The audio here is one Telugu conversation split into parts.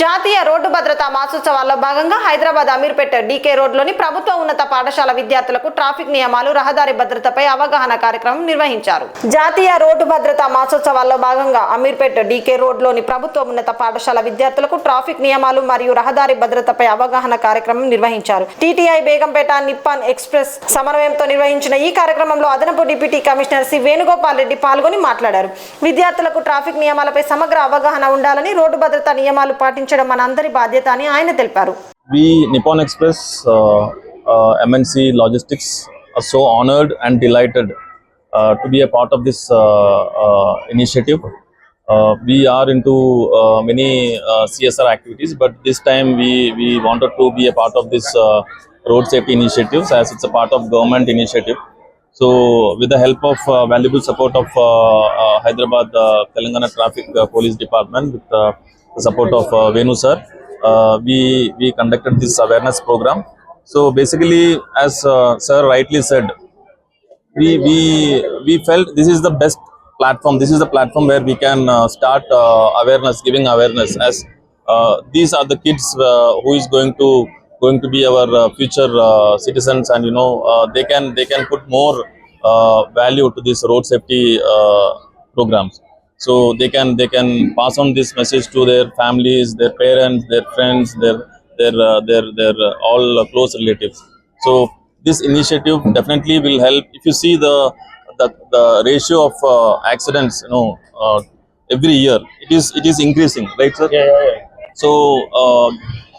జాతీయ రోడ్డు భద్రతా మాసోత్సవాల్లో భాగంగా హైదరాబాద్ అమీర్పేట డీకే రోడ్లోని ప్రభుత్వ ఉన్నత పాఠశాల విద్యార్థులకు ట్రాఫిక్ నియమాలు రహదారి భద్రతపై అవగాహన కార్యక్రమం నిర్వహించారు. జాతీయ రోడ్డు భద్రతా మాసోత్సవాల్లో భాగంగా అమీర్పేట డీకే రోడ్లోని ప్రభుత్వ ఉన్నత పాఠశాల విద్యార్థులకు ట్రాఫిక్ నియమాలు మరియు రహదారి భద్రతపై అవగాహన కార్యక్రమం నిర్వహించారు. టీటీఐ బేగంపేట నిప్పాన్ ఎక్స్ప్రెస్ సమన్వయంతో నిర్వహించిన ఈ కార్యక్రమంలో అదనపు deputy commissioner C Venugopal Reddy పాల్గొని మాట్లాడారు. విద్యార్థులకు ట్రాఫిక్ నియమాలపై సమగ్ర అవగాహన ఉండాలని రోడ్డు భద్రతా నియమాలు పాటించారు పాటించడం మనందరి బాధ్యత అని ఆయన తెలిపారు We, Nippon Express, uh, uh, MNC Logistics, are so honored and delighted uh, to be a part of this uh, uh, initiative. Uh, we are into uh, many uh, CSR activities, but this time we, we wanted to be a part of this uh, road safety initiatives as it's a part of government initiative. So, with the help of uh, valuable support of uh, uh, Hyderabad uh, Telangana Traffic uh, Police Department, with uh, the support of uh, Venu sir, uh, we we conducted this awareness program. So basically, as uh, sir rightly said, we we we felt this is the best platform. This is the platform where we can uh, start uh, awareness, giving awareness. As uh, these are the kids uh, who is going to going to be our uh, future uh, citizens, and you know uh, they can they can put more uh, value to this road safety uh, programs. So they can they can pass on this message to their families, their parents, their friends, their their uh, their their uh, all uh, close relatives. So this initiative definitely will help. If you see the the, the ratio of uh, accidents, you know, uh, every year it is it is increasing, right, sir? yeah yeah, yeah. So uh,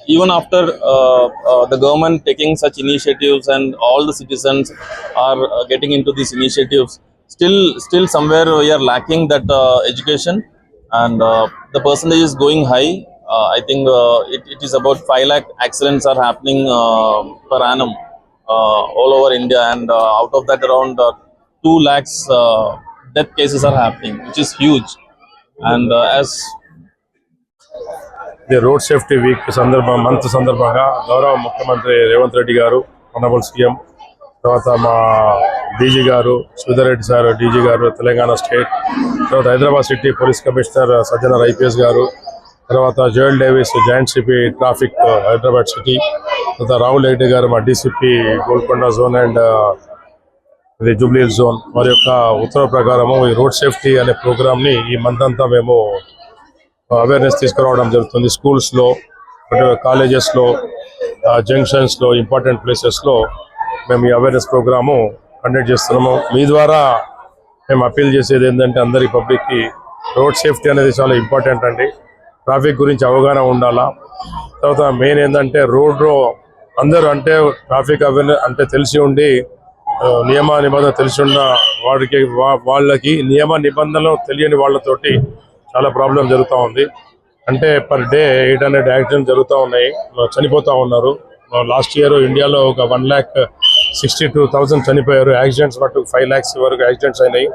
even after uh, uh, the government taking such initiatives and all the citizens are uh, getting into these initiatives, still still somewhere we are lacking that uh, education, and uh, the percentage is going high. Uh, I think uh, it, it is about 5 lakh accidents are happening uh, per annum uh, all over India, and uh, out of that, around uh, 2 lakhs uh, death cases are happening, which is huge. And uh, as ఇది రోడ్ సేఫ్టీ వీక్ సందర్భం మంత్ సందర్భంగా గౌరవ ముఖ్యమంత్రి రేవంత్ రెడ్డి గారు ఆనరబుల్ సీఎం తర్వాత మా డీజీ గారు రెడ్డి సార్ డీజీ గారు తెలంగాణ స్టేట్ తర్వాత Hyderabad city police commissioner Sajjanar IPS గారు తర్వాత Joel Davis joint CP traffic Hyderabad city తర్వాత రాహుల్ రెడ్డి గారు మా డీసీపీ గోల్కొండ జోన్ అండ్ ఇది జూబ్లీ జోన్. వారి యొక్క ఉత్తర్వు ప్రకారము ఈ రోడ్ సేఫ్టీ అనే ప్రోగ్రామ్ని ఈ మంత్ అంతా మేము అవేర్నెస్ తీసుకురావడం జరుగుతుంది. స్కూల్స్లో కాలేజెస్లో జంక్షన్స్లో ఇంపార్టెంట్ ప్లేసెస్లో మేము ఈ అవేర్నెస్ ప్రోగ్రాము కండక్ట్ చేస్తున్నాము. మీ ద్వారా మేము అప్పీల్ చేసేది ఏంటంటే అందరి పబ్లిక్కి రోడ్ సేఫ్టీ అనేది చాలా ఇంపార్టెంట్ అండి. ట్రాఫిక్ గురించి అవగాహన ఉండాలా? తర్వాత మెయిన్ ఏంటంటే రోడ్లో అందరూ అంటే ట్రాఫిక్ అవేర్నెస్ అంటే తెలిసి ఉండి నియమ నిబంధన తెలిసి ఉన్న వాడికి వాళ్ళకి నియమ నిబంధనలు తెలియని వాళ్ళతోటి చాలా ప్రాబ్లం జరుగుతూ ఉంది. అంటే per day eight hundred accident జరుగుతూ ఉన్నాయి. చనిపోతూ ఉన్నారు. లాస్ట్ ఇయర్ ఇండియాలో ఒక one lakh sixty two thousand చనిపోయారు. యాక్సిడెంట్స్ మటు ఫైవ్ ల్యాక్స్ వరకు యాక్సిడెంట్స్ అయినాయి.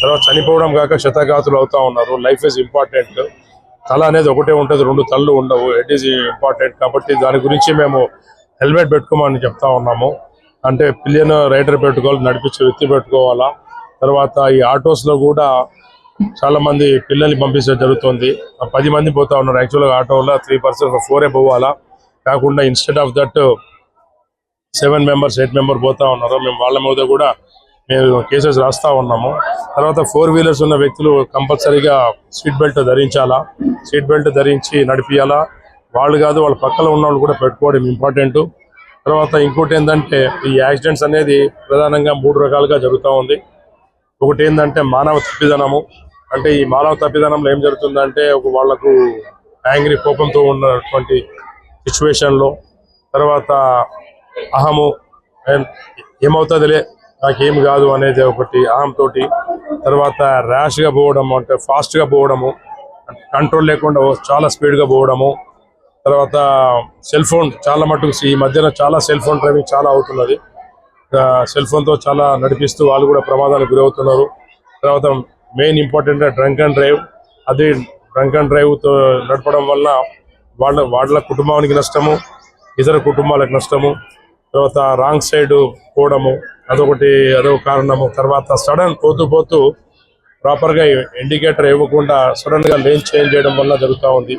తర్వాత చనిపోవడం కాక శతఘాతులు అవుతా ఉన్నారు. లైఫ్ ఇస్ ఇంపార్టెంట్ తల అనేది ఒకటే ఉంటుంది రెండు తల్లు ఉండవు. ఇట్ ఈజ్ ఇంపార్టెంట్ కాబట్టి దాని గురించి మేము హెల్మెట్ పెట్టుకోమని చెప్తా ఉన్నాము. అంటే పిల్లను రైడర్ పెట్టుకోవాలి నడిపించే వ్యక్తి పెట్టుకోవాలా. తర్వాత ఈ ఆటోస్లో కూడా చాలా మంది పిల్లల్ని పంపించడం జరుగుతుంది. పది మంది పోతా ఉన్నారు. యాక్చువల్గా ఆటోలో త్రీ పర్సెంట్ ఫోరే పోవాలా. కాకుండా instead of that seven members eight member పోతా ఉన్నారు మేము వాళ్ళ మీద కూడా మేము కేసెస్ రాస్తా ఉన్నాము. తర్వాత ఫోర్ వీలర్స్ ఉన్న వ్యక్తులు కంపల్సరీగా సీట్ బెల్ట్ ధరించాలా? సీట్ బెల్ట్ ధరించి నడిపియాలా? వాళ్ళు కాదు వాళ్ళ పక్కన ఉన్న వాళ్ళు కూడా పెట్టుకోవడం ఇంపార్టెంట్ తర్వాత ఇంకోటి ఏంటంటే ఈ యాక్సిడెంట్స్ అనేది ప్రధానంగా మూడు రకాలుగా జరుగుతూ ఉంది. ఒకటి ఏంటంటే మానవ తప్పిదనము. అంటే ఈ మానవ తప్పిదనంలో ఏం జరుగుతుందంటే ఒక వాళ్ళకు యాంగ్రీ కోపంతో ఉన్నటువంటి సిచ్యువేషన్లో తర్వాత అహము ఏమవుతుందిలే? నాకేం కాదు అనేది ఒకటి అహం తోటి. తర్వాత ర్యాష్గా పోవడం అంటే ఫాస్ట్గా పోవడము కంట్రోల్ లేకుండా చాలా స్పీడ్గా పోవడము. తర్వాత సెల్ ఫోన్ చాలా మటుకు ఈ మధ్యన చాలా సెల్ ఫోన్ డ్రైవింగ్ చాలా అవుతున్నది. సెల్ ఫోన్తో చాలా నడిపిస్తూ వాళ్ళు కూడా ప్రమాదానికి గురవుతున్నారు. తర్వాత main important drunk and drive అది డ్రంక్ అండ్ డ్రైవ్తో నడపడం వల్ల వాళ్ళ వాళ్ళ కుటుంబానికి నష్టము ఇతర కుటుంబాలకు నష్టము. తర్వాత రాంగ్ సైడ్ పోవడము అదొకటి అదొక కారణము. తర్వాత సడన్ పోతూ పోతూ ప్రాపర్గా ఇండికేటర్ ఇవ్వకుండా సడన్గా లేన్ చేంజ్ చేయడం వల్ల జరుగుతూ ఉంది.